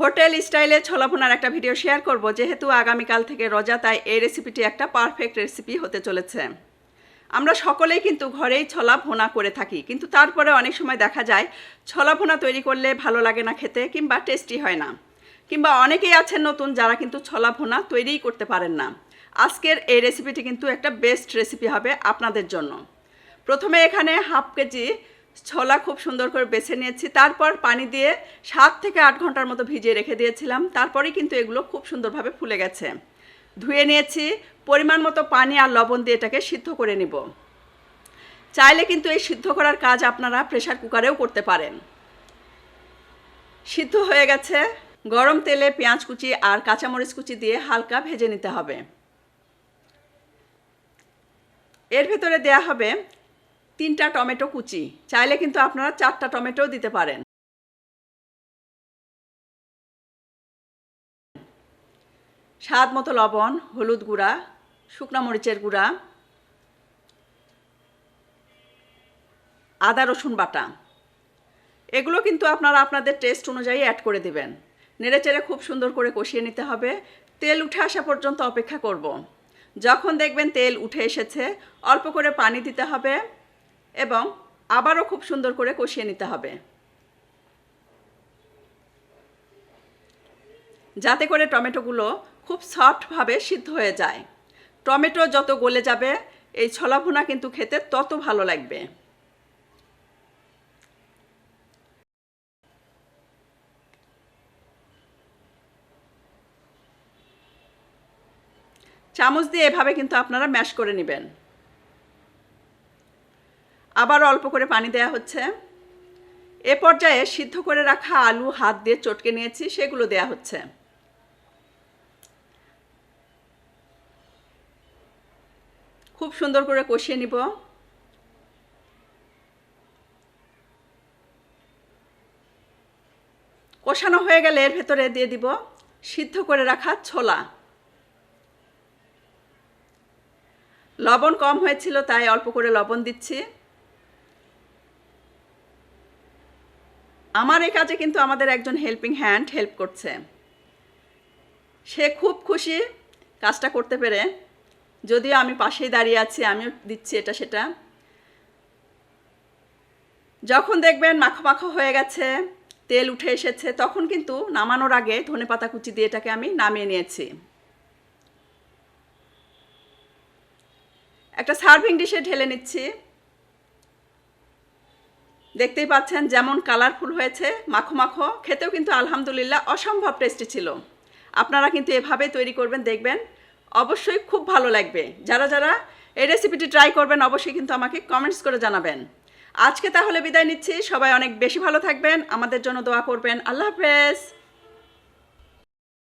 Hotel স্টাইলে ছোলা ভুনার একটা ভিডিও শেয়ার করব, যেহেতু আগামীকাল থেকে রোজা, তাই এই রেসিপিটি একটা পারফেক্ট রেসিপি হতে চলেছে। আমরা সকলেই কিন্তু ঘরেই ছোলা ভুনা করে থাকি, কিন্তু তারপরে অনেক সময় দেখা যায় ছোলা ভুনা তৈরি করলে ভালো লাগে না খেতে কিংবা টেস্টি হয় না। কিংবা অনেকেই আছেন নতুন যারা কিন্তু ছোলা ভুনা তৈরিই করতে পারেন না। আজকের এই রেসিপিটি কিন্তু একটা বেস্ট রেসিপি হবে আপনাদের জন্য। প্রথমে এখানে হাফ কেজি ছোলা খুব সুন্দর করে বেছে নিয়েছি। তারপর পানি দিয়ে সাত থেকে আট ঘণ্টার মতো ভিজিয়ে রেখে দিয়েছিলাম। তারপরেই কিন্তু এগুলো খুব সুন্দরভাবে ফুলে গেছে। ধুয়ে নিয়েছি, পরিমাণ মতো পানি আর লবণ দিয়ে এটাকে সিদ্ধ করে নিব। চাইলে কিন্তু এই সিদ্ধ করার কাজ আপনারা প্রেশার কুকারেও করতে পারেন। সিদ্ধ হয়ে গেছে। গরম তেলে পেঁয়াজ কুচি আর কাঁচামরিচ কুচি দিয়ে হালকা ভেজে নিতে হবে। এর ভেতরে দেয়া হবে তিনটা টমেটো কুচি। চাইলে কিন্তু আপনারা চারটা টমেটোও দিতে পারেন। স্বাদ মতো লবণ, হলুদ গুঁড়া, শুকনা মরিচের গুঁড়া, আদা, রসুন বাটা। এগুলো কিন্তু আপনারা আপনাদের টেস্ট অনুযায়ী অ্যাড করে দিবেন। নেড়েচেড়ে খুব সুন্দর করে কষিয়ে নিতে হবে। তেল উঠে আসা পর্যন্ত অপেক্ষা করব। যখন দেখবেন তেল উঠে এসেছে, অল্প করে পানি দিতে হবে। এবং আবারও খুব সুন্দর করে কষিয়ে নিতে হবে। যাতে করে টমেটোগুলো খুব সফটভাবে সিদ্ধ হয়ে যায়। টমেটো যত গলে যাবে, এই ছোলা ভুনা কিন্তু খেতে তত ভালো লাগবে। চামচ দিয়ে এভাবে কিন্তু আপনারা ম্যাশ করে নেবেন। আবার অল্প করে পানি দেয়া হচ্ছে। এ পর্যায়ে সিদ্ধ করে রাখা আলু হাত দিয়ে চটকে নিয়েছি, সেগুলো দেয়া হচ্ছে। খুব সুন্দর করে কষিয়ে নিব। কষানো হয়ে গেলে এর ভেতরে দিয়ে দিব সিদ্ধ করে রাখা ছোলা। লবণ কম হয়েছিল, তাই অল্প করে লবণ দিচ্ছি। আমার এই কাজে কিন্তু আমাদের একজন হেল্পিং হ্যান্ড হেল্প করছে। সে খুব খুশি কাজটা করতে পেরে। যদিও আমি পাশেই দাঁড়িয়ে আছি, আমিও দিচ্ছি এটা সেটা। যখন দেখবেন মাখো মাখো হয়ে গেছে, তেল উঠে এসেছে, তখন কিন্তু নামানোর আগে ধনে পাতা কুচি দিয়ে এটাকে আমি নামিয়ে নিয়েছি। একটা সার্ভিং ডিশে ঢেলে নিচ্ছি। দেখতেই পাচ্ছেন যেমন কালারফুল হয়েছে, মাখো মাখো, খেতেও কিন্তু আলহামদুলিল্লাহ অসম্ভব টেস্টি ছিল। আপনারা কিন্তু এভাবে তৈরি করবেন, দেখবেন। অবশ্যই খুব ভালো লাগবে। যারা যারা এই রেসিপিটি ট্রাই করবেন, অবশ্যই কিন্তু আমাকে কমেন্টস করে জানাবেন। আজকে তাহলে বিদায় নিচ্ছি। সবাই অনেক বেশি ভালো থাকবেন। আমাদের জন্য দোয়া করবেন। আল্লাহ হাফেজ।